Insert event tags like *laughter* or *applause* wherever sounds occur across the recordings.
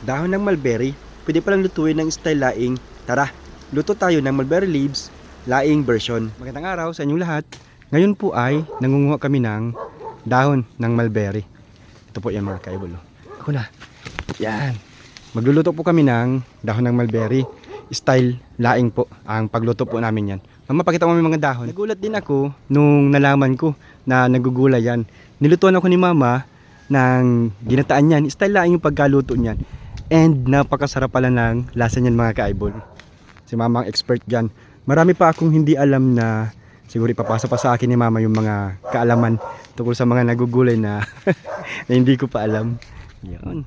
Dahon ng mulberry, pwede palang lutuin ng style laing. Tara, luto tayo ng mulberry leaves laing version. Magandang araw sa inyong lahat. Ngayon po ay nangunguha kami ng dahon ng mulberry. Ito po yan mga kaibol. oh. Ako na. Yan. Magluluto po kami ng dahon ng mulberry. Style laing po ang pagluto po namin yan. Mamapakita ko mga dahon. Nagulat din ako nung nalaman ko na nagugulay yan. Nilutuan ako ni mama ng ginataan yan. Style laing yung pagkaluto niyan. And napakasarap pala ng lasa niyan mga kaibol. Si mama ang expert dyan. Marami pa akong hindi alam na siguro ipapasa pa sa akin ni mama yung mga kaalaman tungkol sa mga nagugulay na, *laughs* na hindi ko pa alam. Yun.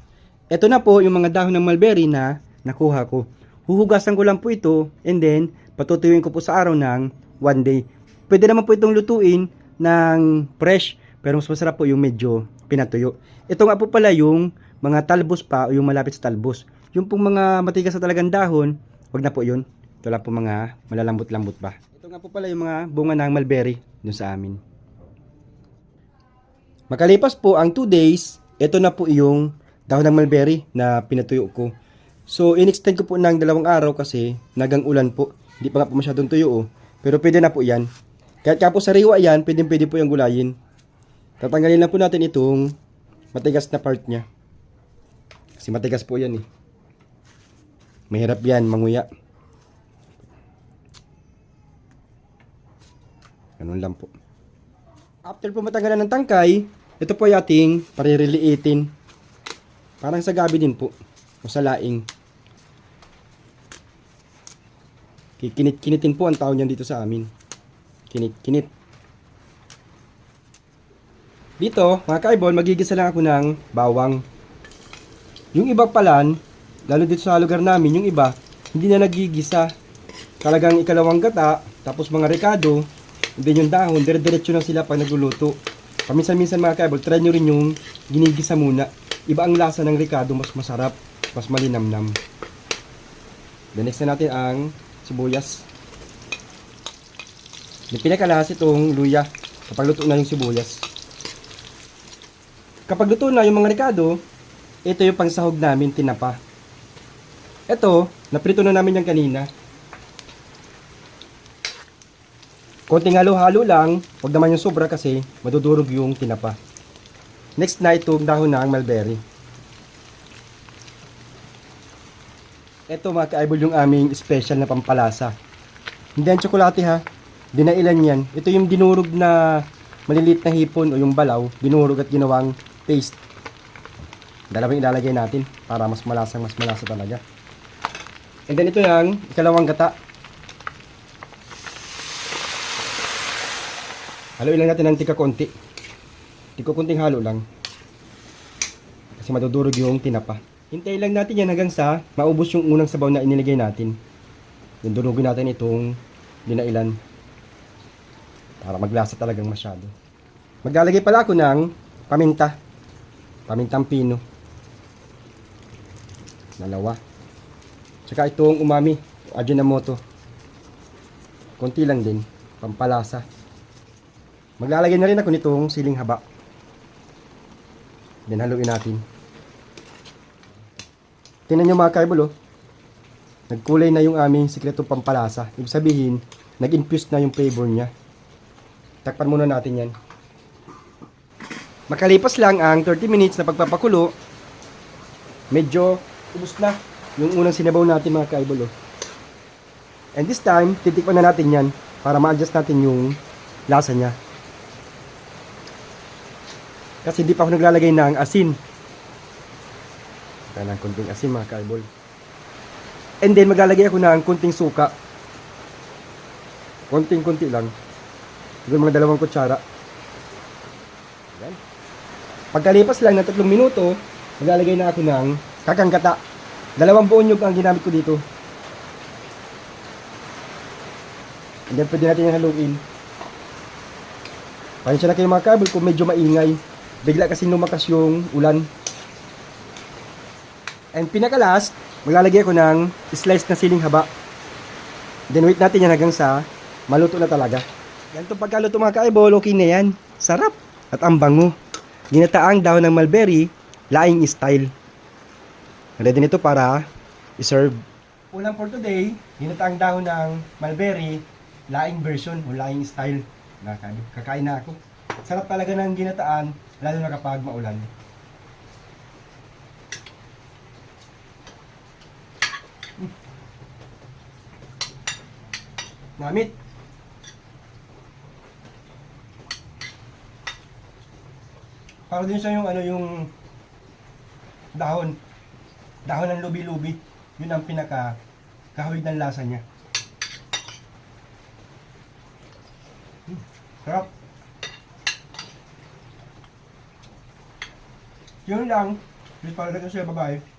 Ito na po yung mga dahon ng mulberry na nakuha ko. Huhugasan ko lang po ito and then patutuyuin ko po sa araw ng one day. Pwede naman po itong lutuin ng fresh pero mas masarap po yung medyo pinatuyo. Ito nga po pala yung mga talbos pa o yung malapit sa talbos. Yung pong mga matigas na talagang dahon, wag na po yun. Ito lang po mga malalambot-lambot pa. Ito nga po pala yung mga bunga ng mulberry dun sa amin. Makalipas po ang 2 days, ito na po yung dahon ng mulberry na pinatuyo ko. So, in-extend ko po ng dalawang araw kasi nagang ulan po. Hindi pa nga po masyadong tuyo oh. Pero pwede na po yan. Kahit ka po sariwa yan, pwede pwede po yung gulayin. Tatanggalin lang po natin itong matigas na part niya. Kasi matigas po yan eh. Mahirap yan, manguya. Ganun lang po. After po matanggalan ng tangkay, ito po ay ating paririliitin. Parang sa gabi din po. O sa laing. Kikinit-kinitin po ang tawag niyan dito sa amin. Kinit-kinit. Dito, mga kaibol, magigisa lang ako ng bawang. Yung iba palan, lalo dito sa lugar namin, yung iba, hindi na nagigisa. Talagang ikalawang gata, tapos mga rekado, hindi yung dahon, dire-diretso na sila pag nagluluto. Paminsan-minsan mga kaibol, try nyo rin yung ginigisa muna. Iba ang lasa ng rekado, mas masarap, mas malinamnam. The next na natin ang sibuyas. Yung pinakalas itong luya kapag luto na yung sibuyas. Kapag luto na yung mga rekado, ito yung pangsahog namin, tinapa. Ito, naprito na namin yan kanina. Konting halo-halo lang, huwag naman yung sobra kasi madudurog yung tinapa. Next na itong dahon ng mulberry. Ito mga kaibol yung aming special na pampalasa. Hindi yan tsokolate ha. Dinailan yan. Ito yung dinurog na maliliit na hipon o yung balaw. Dinurog at ginawang paste. Dalawang ilalagay natin para mas malasang mas malasa talaga. And then ito yung ikalawang gata. Haluin lang natin ng tika konti. Tika konting halo lang. Kasi madudurog yung tinapa. Hintayin lang natin yan hanggang sa maubos yung unang sabaw na inilagay natin. Yung natin itong dinailan. Para maglasa talagang masyado. Maglalagay pala ako ng paminta. Pamintang pino. Dalawa. Tsaka itong umami. Ajinomoto. Konti lang din. Pampalasa. Maglalagay na rin ako nitong siling haba. Then haluin natin. Tingnan nyo mga kaibol oh. Nagkulay na yung aming sikreto pampalasa. Ibig sabihin, nag-infuse na yung flavor niya. Takpan muna natin yan. Makalipas lang ang 30 minutes na pagpapakulo, medyo ubos na yung unang sinabaw natin mga kaibol oh. And this time, titikman na natin yan para ma-adjust natin yung lasa niya. Kasi hindi pa ako naglalagay ng asin. Kaya ng kunting asin mga kaibol. And then maglalagay ako ng kunting suka. Kunting-kunti lang. Siguro mga dalawang kutsara. Yan. Pagkalipas lang ng tatlong minuto, maglalagay na ako ng kakanggata. Dalawang buong nyug ang ginamit ko dito. And then pwede natin yung haluin. Pasensya na kayo mga kabel kung medyo maingay. Bigla kasi lumakas yung ulan. And pinaka last, maglalagay ako ng slice na siling haba. Then wait natin yan hanggang sa maluto na talaga. Ganito pagkaluto mga kaibol, okay na yan. Sarap at ang bango. Ginataang daw ng mulberry, laing style. Ready nito para i-serve. Ulam for today, ginataang dahon ng mulberry, laing version o laing style. Nakaka- Kakain na ako. Sarap talaga ng ginataan, lalo na kapag maulan. Namit. Para din siya yung ano yung dahon. Dahon ng lubi-lubi. Yun ang pinaka kahawig ng lasa niya. Hmm, Sarap. Yun lang. Please para lang sa babae.